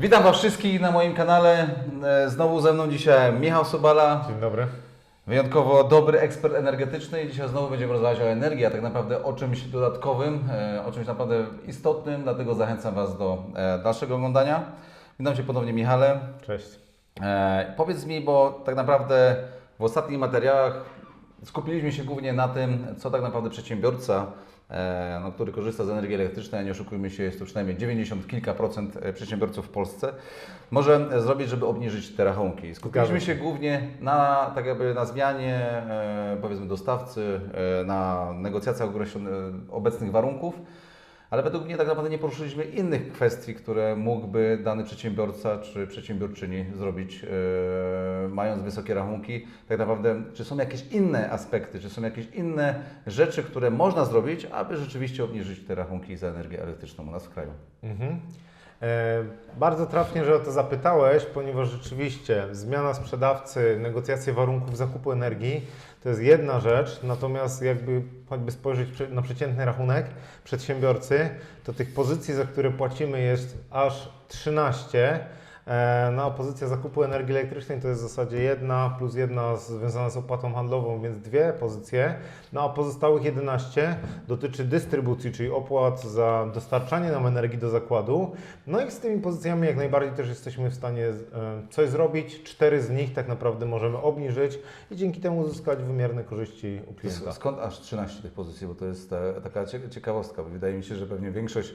Witam Was wszystkich na moim kanale. E, Znowu ze mną dzisiaj Michał Sobala, Dzień dobry. wyjątkowo dobry ekspert energetyczny i dzisiaj znowu będziemy rozmawiać o energii, a tak naprawdę o czymś dodatkowym, e, o czymś naprawdę istotnym, dlatego zachęcam Was do e, dalszego oglądania. Witam Cię ponownie Michale. Cześć. Powiedz mi, bo tak naprawdę w ostatnich materiałach skupiliśmy się głównie na tym, co tak naprawdę przedsiębiorca, no, który korzysta z energii elektrycznej, a nie oszukujmy się, jest to przynajmniej 90 kilka procent e, przedsiębiorców w Polsce, może e, zrobić, żeby obniżyć te rachunki. Skupiliśmy się głównie na, tak jakby na zmianie, e, powiedzmy, dostawcy, e, na negocjacjach określonych obecnych warunków. Ale według mnie tak naprawdę nie poruszyliśmy innych kwestii, które mógłby dany przedsiębiorca czy przedsiębiorczyni zrobić, e, mając wysokie rachunki. Tak naprawdę, czy są jakieś inne aspekty, czy są jakieś inne rzeczy, które można zrobić, aby rzeczywiście obniżyć te rachunki za energię elektryczną u nas w kraju. Mhm. E, bardzo trafnie, że o to zapytałeś, ponieważ rzeczywiście zmiana sprzedawcy, negocjacje warunków zakupu energii to jest jedna rzecz, natomiast jakby spojrzeć na przeciętny rachunek przedsiębiorcy, to tych pozycji, za które płacimy jest aż 13. E, No, a pozycja zakupu energii elektrycznej to jest w zasadzie jedna plus jedna związana z opłatą handlową, więc dwie pozycje. No a pozostałych 11 dotyczy dystrybucji, czyli opłat za dostarczanie nam energii do zakładu. No i z tymi pozycjami jak najbardziej też jesteśmy w stanie e, coś zrobić. Cztery z nich tak naprawdę możemy obniżyć i dzięki temu uzyskać wymierne korzyści u klienta. Skąd aż 13 tych pozycji? Bo to jest e, taka cie- ciekawostka. bo Wydaje mi się, że pewnie większość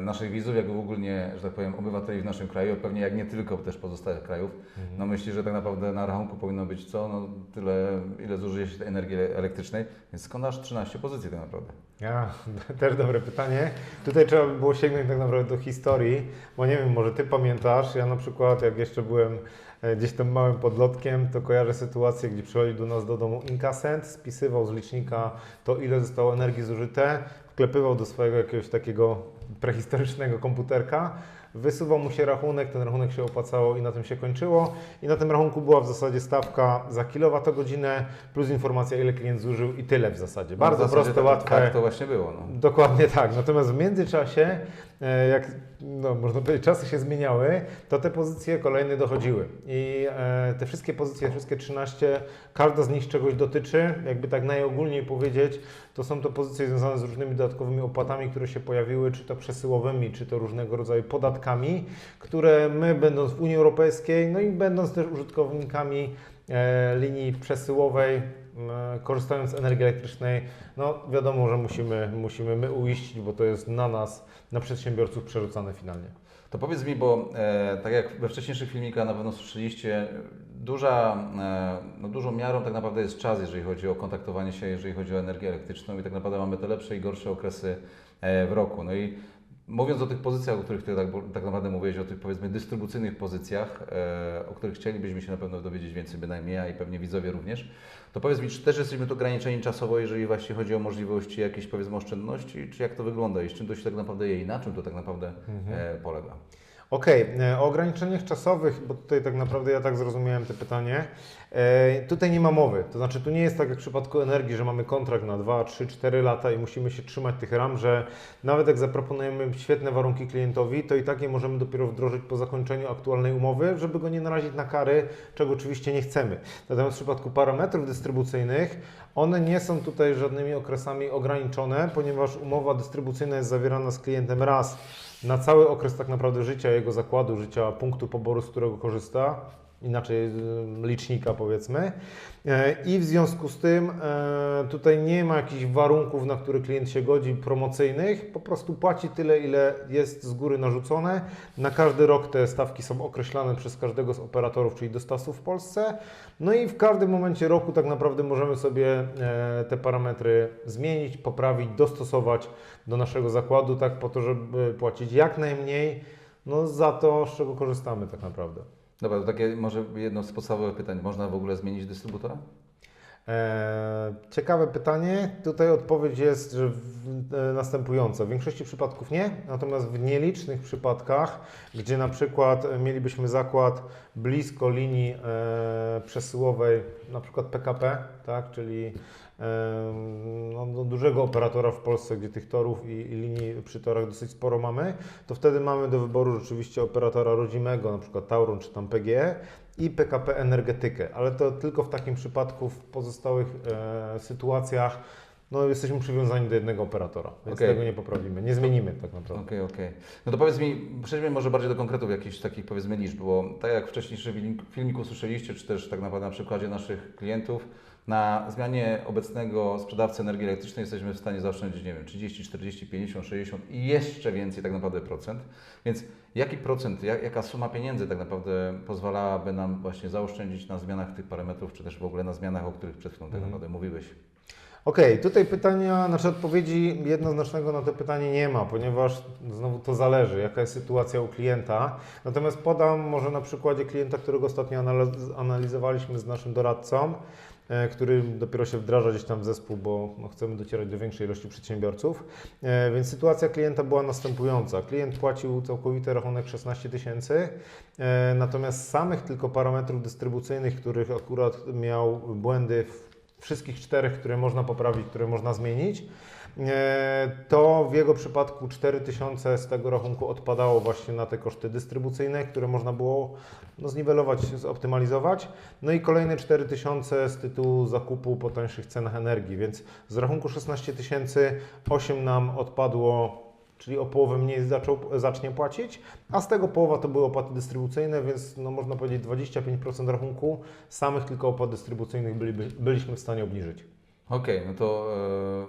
naszych widzów, jak w ogóle, że tak powiem, obywateli w naszym kraju, pewnie jak nie tylko, też pozostałych krajów, no myśli, że tak naprawdę na rachunku powinno być co? No tyle, ile zużyje się energii elektrycznej. Więc skąd aż 13 pozycji tak naprawdę? Ja, też dobre pytanie. Tutaj trzeba by było sięgnąć tak naprawdę do historii, bo nie wiem, może Ty pamiętasz, ja na przykład jak jeszcze byłem e, gdzieś tam małym podlotkiem, to kojarzę sytuację, gdzie przychodził do nas do domu inkasent, spisywał z licznika to, ile zostało energii zużyte, wklepywał do swojego jakiegoś takiego prehistorycznego komputerka, wysuwał mu się rachunek, ten rachunek się opłacało i na tym się kończyło. I na tym rachunku była w zasadzie stawka za kilowatogodzinę plus informacja, ile klient zużył i tyle w zasadzie. Bardzo No, w zasadzie proste, tak, łatwe. Tak to właśnie było. No. Dokładnie tak. Natomiast w międzyczasie, e, jak no, można powiedzieć, czasy się zmieniały, to te pozycje kolejne dochodziły. I e, te wszystkie pozycje, wszystkie 13, każda z nich czegoś dotyczy. Jakby tak najogólniej powiedzieć, to są to pozycje związane z różnymi dodatkowymi opłatami, które się pojawiły, czy to przesyłowymi, czy to różnego rodzaju podatkami, które my, będąc w Unii Europejskiej, no i będąc też użytkownikami e, linii przesyłowej, m, korzystając z energii elektrycznej, no wiadomo, że musimy, musimy my uiścić, bo to jest na nas, na przedsiębiorców przerzucane finalnie. To powiedz mi, bo e, tak jak we wcześniejszych filmikach na pewno słyszeliście, duża, e, no dużą miarą tak naprawdę jest czas, jeżeli chodzi o kontaktowanie się, jeżeli chodzi o energię elektryczną i tak naprawdę mamy te lepsze i gorsze okresy e, w roku. No i mówiąc o tych pozycjach, o których Ty tak, tak naprawdę mówiłeś, o tych powiedzmy dystrybucyjnych pozycjach, e, o których chcielibyśmy się na pewno dowiedzieć więcej, bynajmniej ja i pewnie widzowie również, to powiedz mi, czy też jesteśmy tu ograniczeni czasowo, jeżeli właśnie chodzi o możliwości jakiejś powiedzmy oszczędności, czy jak to wygląda i z czym to się tak naprawdę je i na czym to tak naprawdę e, polega? Okej, e, o ograniczeniach czasowych, bo tutaj tak naprawdę ja tak zrozumiałem to pytanie. E, tutaj nie ma mowy. To znaczy, tu nie jest tak jak w przypadku energii, że mamy kontrakt na 2, 3, 4 lata i musimy się trzymać tych ram, że nawet jak zaproponujemy świetne warunki klientowi, to i tak je możemy dopiero wdrożyć po zakończeniu aktualnej umowy, żeby go nie narazić na kary, czego oczywiście nie chcemy. Natomiast w przypadku parametrów dystrybucyjnych, one nie są tutaj żadnymi okresami ograniczone, ponieważ umowa dystrybucyjna jest zawierana z klientem raz na cały okres tak naprawdę życia jego zakładu, życia punktu poboru, z którego korzysta, inaczej licznika powiedzmy. E, I w związku z tym e, tutaj nie ma jakichś warunków, na które klient się godzi, promocyjnych, po prostu płaci tyle, ile jest z góry narzucone. Na każdy rok te stawki są określane przez każdego z operatorów, czyli dostawców w Polsce. No i w każdym momencie roku tak naprawdę możemy sobie e, te parametry zmienić, poprawić, dostosować do naszego zakładu, tak po to, żeby płacić jak najmniej no, za to, z czego korzystamy tak naprawdę. Dobra, to takie może jedno z podstawowych pytań. Można w ogóle zmienić dystrybutora? E, Ciekawe pytanie. Tutaj odpowiedź jest że e, następująca. W większości przypadków nie, natomiast w nielicznych przypadkach, gdzie na przykład mielibyśmy zakład blisko linii e, przesyłowej, na przykład PKP, tak, czyli no, no, dużego operatora w Polsce, gdzie tych torów i, i linii przy torach dosyć sporo mamy, to wtedy mamy do wyboru rzeczywiście operatora rodzimego, na przykład Tauron czy tam PGE i PKP Energetykę, ale to tylko w takim przypadku, w pozostałych e, sytuacjach no, jesteśmy przywiązani do jednego operatora, więc Okej. tego nie poprawimy, nie zmienimy tak naprawdę. Okej, okej. No to powiedz mi, przejdźmy może bardziej do konkretów jakichś takich powiedzmy liczb, bo tak jak filmik- filmiku słyszeliście, czy też tak naprawdę na przykładzie naszych klientów, na zmianie obecnego sprzedawcy energii elektrycznej jesteśmy w stanie zaoszczędzić, nie wiem, 30, 40, 50, 60 i jeszcze więcej tak naprawdę procent. Więc jaki procent, jak, jaka suma pieniędzy tak naprawdę pozwalałaby nam właśnie zaoszczędzić na zmianach tych parametrów, czy też w ogóle na zmianach, o których przed chwilą tak Mhm. naprawdę mówiłeś? Okej, tutaj pytania, znaczy odpowiedzi jednoznacznego na to pytanie nie ma, ponieważ znowu to zależy, jaka jest sytuacja u klienta. Natomiast podam może na przykładzie klienta, którego ostatnio analiz- analizowaliśmy z naszym doradcą, który dopiero się wdraża gdzieś tam w zespół, bo no, chcemy docierać do większej ilości przedsiębiorców. E, Więc sytuacja klienta była następująca. Klient płacił całkowity rachunek 16 tysięcy, e, natomiast samych tylko parametrów dystrybucyjnych, których akurat miał błędy w wszystkich czterech, które można poprawić, które można zmienić, e, to w jego przypadku 4000 z tego rachunku odpadało właśnie na te koszty dystrybucyjne, które można było no, zniwelować, zoptymalizować. No i kolejne 4000 z tytułu zakupu po tańszych cenach energii, więc z rachunku 16 tysięcy 8 nam odpadło czyli o połowę mniej zaczął, zacznie płacić, a z tego połowa to były opłaty dystrybucyjne, więc no można powiedzieć 25% rachunku samych tylko opłat dystrybucyjnych byliby, byliśmy w stanie obniżyć. Okej, no to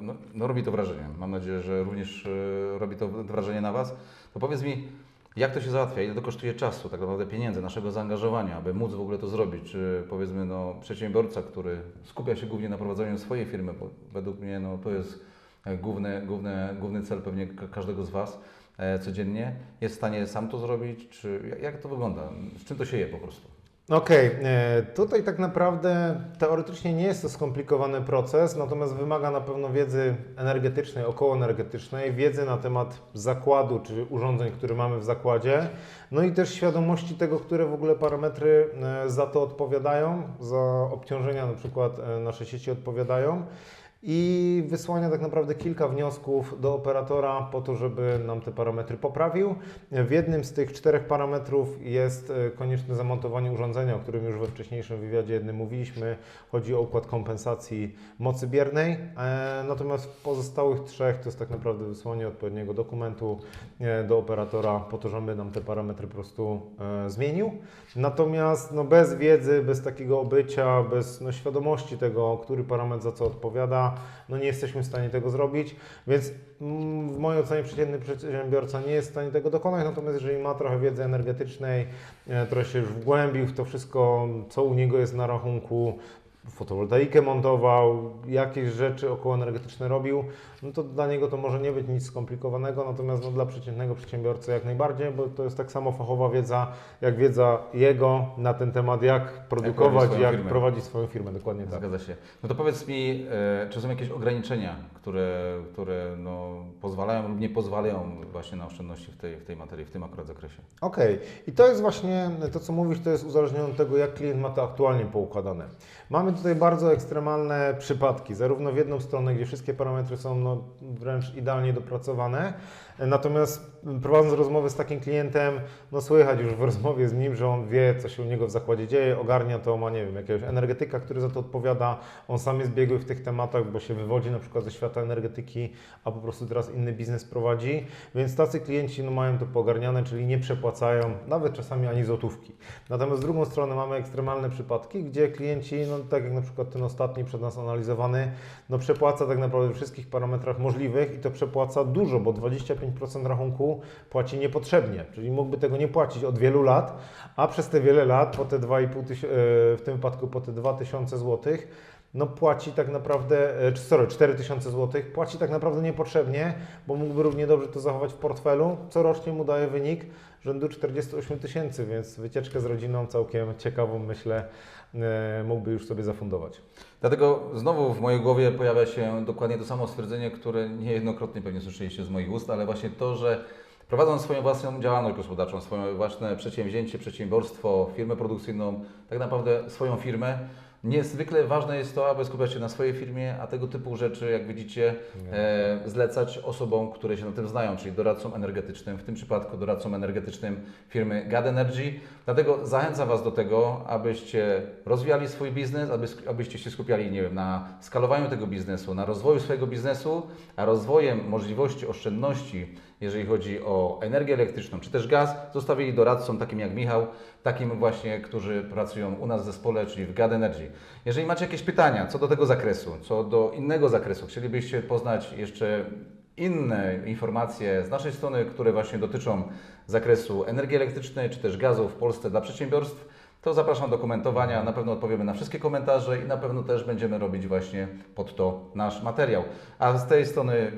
e, no, no robi to wrażenie. Mam nadzieję, że również e, robi to wrażenie na Was. To powiedz mi, jak to się załatwia? Ile to kosztuje czasu, tak naprawdę pieniędzy, naszego zaangażowania, aby móc w ogóle to zrobić? Czy powiedzmy no, przedsiębiorca, który skupia się głównie na prowadzeniu swojej firmy, według mnie no, to jest główny, główny, główny cel pewnie ka- każdego z Was e, codziennie, jest w stanie sam to zrobić? Czy jak- to wygląda? Z czym to się je po prostu? Okej, e, tutaj tak naprawdę teoretycznie nie jest to skomplikowany proces, natomiast wymaga na pewno wiedzy energetycznej, okołoenergetycznej, wiedzy na temat zakładu czy urządzeń, które mamy w zakładzie, no i też świadomości tego, które w ogóle parametry e, za to odpowiadają, za obciążenia na przykład e, nasze sieci odpowiadają. I wysłania tak naprawdę kilka wniosków do operatora po to, żeby nam te parametry poprawił. W jednym z tych czterech parametrów jest e, konieczne zamontowanie urządzenia, o którym już we wcześniejszym wywiadzie jednym mówiliśmy. Chodzi o układ kompensacji mocy biernej. E, Natomiast w pozostałych trzech to jest tak naprawdę wysłanie odpowiedniego dokumentu e, do operatora po to, żeby nam te parametry po prostu zmienił. Natomiast no, bez wiedzy, bez takiego obycia, bez no, świadomości tego, który parametr za co odpowiada, no nie jesteśmy w stanie tego zrobić, więc mm, w mojej ocenie przeciętny przedsiębiorca nie jest w stanie tego dokonać, natomiast jeżeli ma trochę wiedzy energetycznej, e, trochę się już wgłębił w to wszystko, co u niego jest na rachunku, fotowoltaikę montował, jakieś rzeczy okołoenergetyczne robił, no to dla niego to może nie być nic skomplikowanego, natomiast no, dla przeciętnego przedsiębiorcy jak najbardziej, bo to jest tak samo fachowa wiedza, jak wiedza jego na ten temat, jak produkować, jak firmę. prowadzić swoją firmę, dokładnie tak. Zgadza się. No to powiedz mi, e, czy są jakieś ograniczenia, które, które no, pozwalają lub nie pozwalają właśnie na oszczędności w tej, w tej materii, w tym akurat zakresie? Okej, i to jest właśnie to, co mówisz, to jest uzależnione od tego, jak klient ma to aktualnie poukładane. Mamy tutaj bardzo ekstremalne przypadki, zarówno w jedną stronę, gdzie wszystkie parametry są no, wręcz idealnie dopracowane, natomiast prowadząc rozmowę z takim klientem, no słychać już w rozmowie z nim, że on wie, co się u niego w zakładzie dzieje, ogarnia to, ma, nie wiem, jakiegoś energetyka, który za to odpowiada, on sam jest biegły w tych tematach, bo się wywodzi na przykład ze świata energetyki, a po prostu teraz inny biznes prowadzi, więc tacy klienci no, mają to poogarniane, czyli nie przepłacają nawet czasami ani złotówki. Natomiast z drugą stronę mamy ekstremalne przypadki, gdzie klienci, no tak jak na przykład ten ostatni przed nas analizowany, no przepłaca tak naprawdę w wszystkich parametrach możliwych i to przepłaca dużo, bo 25% rachunku płaci niepotrzebnie, czyli mógłby tego nie płacić od wielu lat, a przez te wiele lat, po te 2,5 tysiąca, w tym wypadku po te 2000 złotych, no płaci tak naprawdę, e, sorry, 4000 zł, płaci tak naprawdę niepotrzebnie, bo mógłby równie dobrze to zachować w portfelu. Corocznie mu daje wynik rzędu 48 tysięcy, więc wycieczkę z rodziną całkiem ciekawą, myślę, e, mógłby już sobie zafundować. Dlatego znowu w mojej głowie pojawia się dokładnie to samo stwierdzenie, które niejednokrotnie pewnie słyszeliście z moich ust, ale właśnie to, że prowadząc swoją własną działalność gospodarczą, swoje własne przedsięwzięcie, przedsiębiorstwo, firmę produkcyjną, tak naprawdę swoją firmę, niezwykle ważne jest to, aby skupiać się na swojej firmie, a tego typu rzeczy, jak widzicie, e, zlecać osobom, które się na tym znają, czyli doradcom energetycznym, w tym przypadku doradcom energetycznym firmy GAD Energy. Dlatego zachęcam Was do tego, abyście rozwijali swój biznes, aby, abyście się skupiali, nie wiem, na skalowaniu tego biznesu, na rozwoju swojego biznesu, a rozwojem możliwości oszczędności, jeżeli chodzi o energię elektryczną czy też gaz, zostawili doradcom takim jak Michał, takim właśnie, którzy pracują u nas w zespole, czyli w GAD Energy. Jeżeli macie jakieś pytania co do tego zakresu, co do innego zakresu, chcielibyście poznać jeszcze inne informacje z naszej strony, które właśnie dotyczą zakresu energii elektrycznej czy też gazu w Polsce dla przedsiębiorstw, to zapraszam do komentowania. Na pewno odpowiemy na wszystkie komentarze i na pewno też będziemy robić właśnie pod to nasz materiał. A z tej strony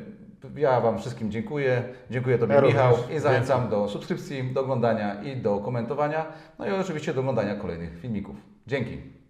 ja Wam wszystkim dziękuję. Dziękuję Tobie Ja Michał również. i zachęcam do subskrypcji, do oglądania i do komentowania. No i oczywiście do oglądania kolejnych filmików. Dzięki.